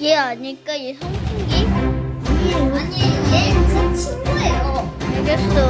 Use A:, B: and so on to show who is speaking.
A: 얘 아닐까? 얘 선풍기? 아니, 얘 제 친구예요. 알겠어.